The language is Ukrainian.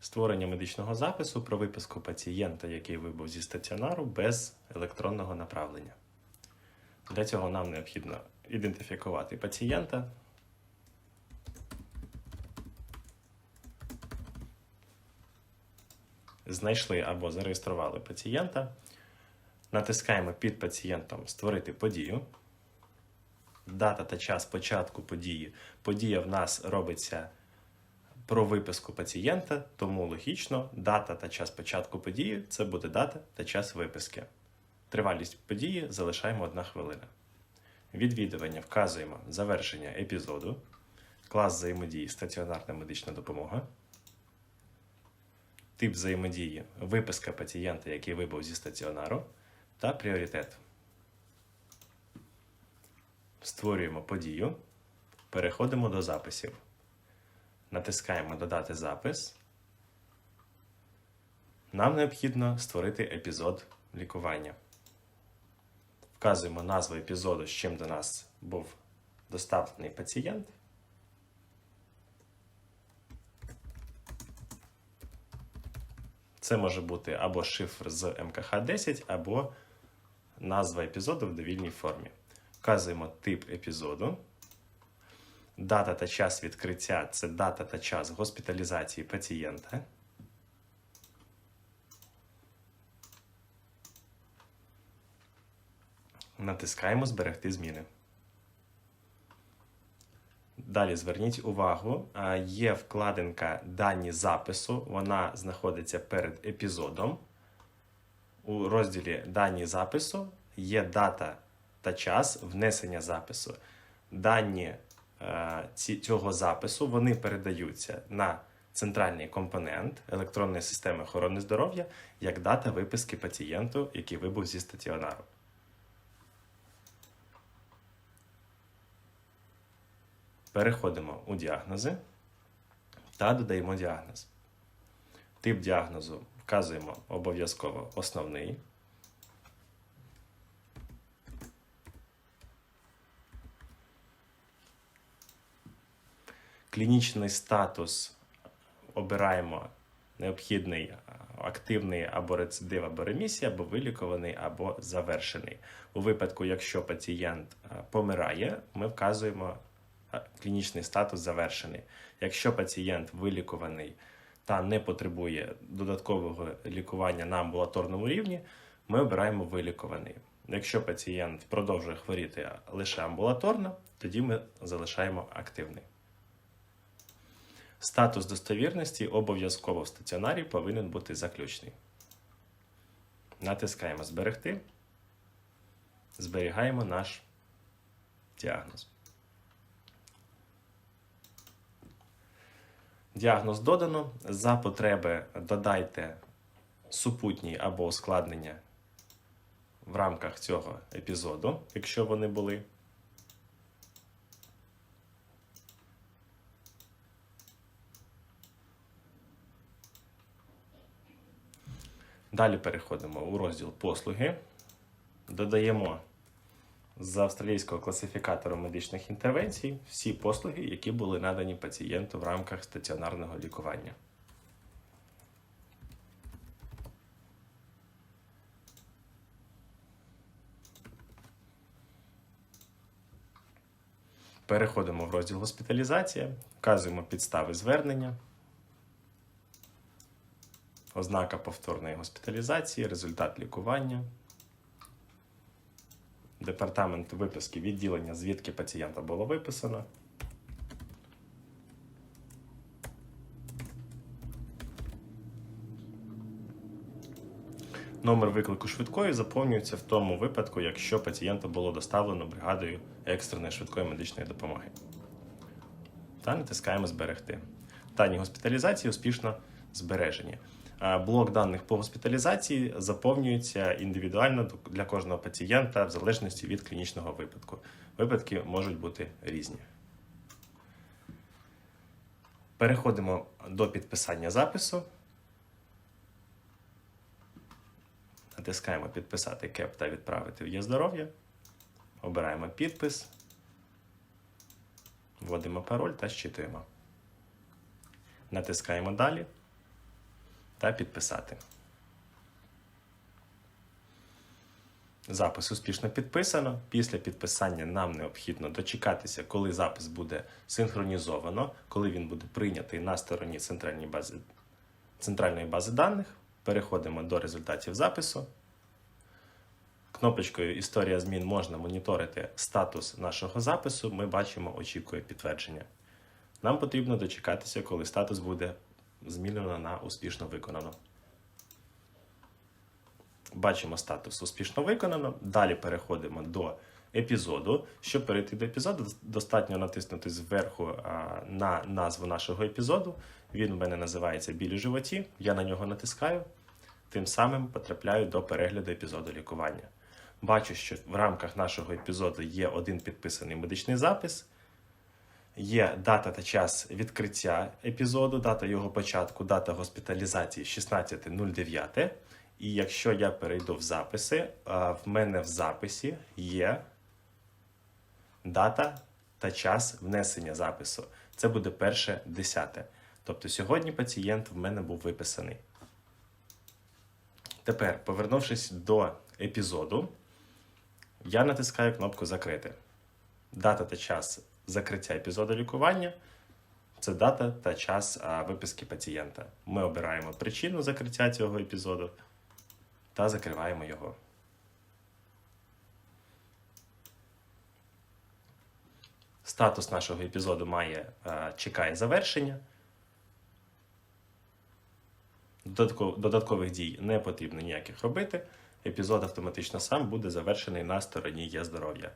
створення медичного запису про виписку пацієнта, який вибув зі стаціонару без електронного направлення. Для цього нам необхідно ідентифікувати пацієнта. Знайшли або зареєстрували пацієнта. Натискаємо під пацієнтом Створити подію. Дата та час початку події. Подія в нас робиться про виписку пацієнта, тому логічно дата та час початку події це буде дата та час виписки. Тривалість події залишаємо 1 хвилина. Відвідування вказуємо завершення епізоду, клас взаємодії стаціонарна медична допомога, тип взаємодії виписка пацієнта, який вибув зі стаціонару, та пріоритет. Створюємо подію, переходимо до записів. Натискаємо Додати запис. Нам необхідно створити епізод лікування. Вказуємо назву епізоду, з чим до нас був доставлений пацієнт. Це може бути або шифр з МКХ-10, або назва епізоду в довільній формі. Вказуємо тип епізоду. Дата та час відкриття це дата та час госпіталізації пацієнта. Натискаємо Зберегти зміни. Далі зверніть увагу, є вкладинка Дані запису. Вона знаходиться перед епізодом. У розділі Дані запису є дата та час внесення запису. Дані цього запису вони передаються на центральний компонент електронної системи охорони здоров'я як дата виписки пацієнту, який вибув зі стаціонару. Переходимо у діагнози та додаємо діагноз. Тип діагнозу вказуємо обов'язково основний. Клінічний статус обираємо необхідний активний або рецидив, або ремісія, або вилікуваний, або завершений. У випадку, якщо пацієнт помирає, ми вказуємо клінічний статус завершений. Якщо пацієнт вилікуваний та не потребує додаткового лікування на амбулаторному рівні, ми обираємо вилікуваний. Якщо пацієнт продовжує хворіти лише амбулаторно, тоді ми залишаємо активний. Статус достовірності обов'язково в стаціонарі повинен бути заключний. Натискаємо Зберегти. Зберігаємо наш діагноз. Діагноз додано. За потреби додайте супутні або ускладнення в рамках цього епізоду, якщо вони були. Далі переходимо у розділ послуги. Додаємо з австралійського класифікатору медичних інтервенцій всі послуги, які були надані пацієнту в рамках стаціонарного лікування. Переходимо в розділ госпіталізація, вказуємо підстави звернення, ознака повторної госпіталізації, результат лікування, департамент виписки відділення, звідки пацієнта було виписано. Номер виклику швидкої заповнюється в тому випадку, якщо пацієнта було доставлено бригадою екстреної швидкої медичної допомоги. Та натискаємо Зберегти. Дані госпіталізації успішно збережені. А Блок даних по госпіталізації заповнюється індивідуально для кожного пацієнта в залежності від клінічного випадку. Випадки можуть бути різні. Переходимо до підписання запису. Натискаємо Підписати КЕП та відправити в Є здоров'я. Обираємо підпис. Вводимо пароль та щитуємо. Натискаємо Далі. Та підписати. Запис успішно підписано. Після підписання нам необхідно дочекатися, коли запис буде синхронізовано, коли він буде прийнятий на стороні центральної бази, центральної бази даних. Переходимо до результатів запису. Кнопочкою Історія змін можна моніторити статус нашого запису. Ми бачимо очікує підтвердження. Нам потрібно дочекатися, коли статус буде змінено на успішно виконано. Бачимо статус успішно виконано. Далі переходимо до епізоду. Щоб перейти до епізоду, достатньо натиснути зверху на назву нашого епізоду. Він у мене називається Білі животі. Я на нього натискаю, тим самим потрапляю до перегляду епізоду лікування. Бачу, що в рамках нашого епізоду є один підписаний медичний запис. Є дата та час відкриття епізоду, дата його початку, дата госпіталізації 16.09. І якщо я перейду в записи, в мене в записі є дата та час внесення запису. Це буде перше десяте. Тобто сьогодні пацієнт в мене був виписаний. Тепер, повернувшись до епізоду, я натискаю кнопку Закрити. Дата та час закриття епізоду лікування це дата та час виписки пацієнта. Ми обираємо причину закриття цього епізоду та закриваємо його. Статус нашого епізоду має чекає завершення. Додаткових дій не потрібно ніяких робити. Епізод автоматично сам буде завершений на стороні є здоров'я.